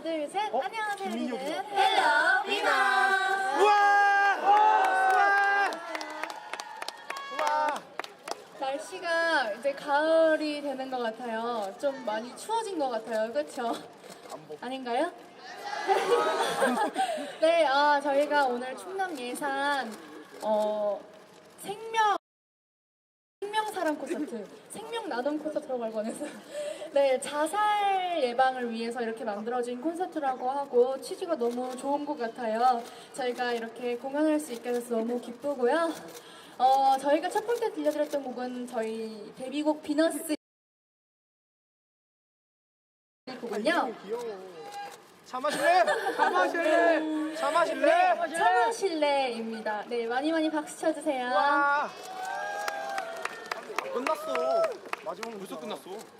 하나, 둘, 셋. 어? 안녕하세요. 김민혁이요. 우리는 헬로 위너. 우와! 우와! 우와! 날씨가 이제 가을이 되는 것 같아요. 좀 많이 추워진 것 같아요. 그렇죠? 아닌가요? 네, 아, 저희가 오늘 충남 예산 어, 생명 생명 사랑 콘서트, 생명 나눔 콘서트라고 할 뻔했어요. 네, 자살 예방을 위해서 이렇게 만들어진 콘서트라고 하고 취지가 너무 좋은 것 같아요. 저희가 이렇게 공연할 수 있게 돼서 너무 기쁘고요. 어, 저희가 첫 번째 들려드렸던 곡은 저희 데뷔곡 비너스 곡은요. 차 마실래? 차 마실래? 차 마실래? 참여실래입니다. 네, 많이 많이 박수 쳐주세요. 와! 끝났어. 마지막 벌써 끝났어.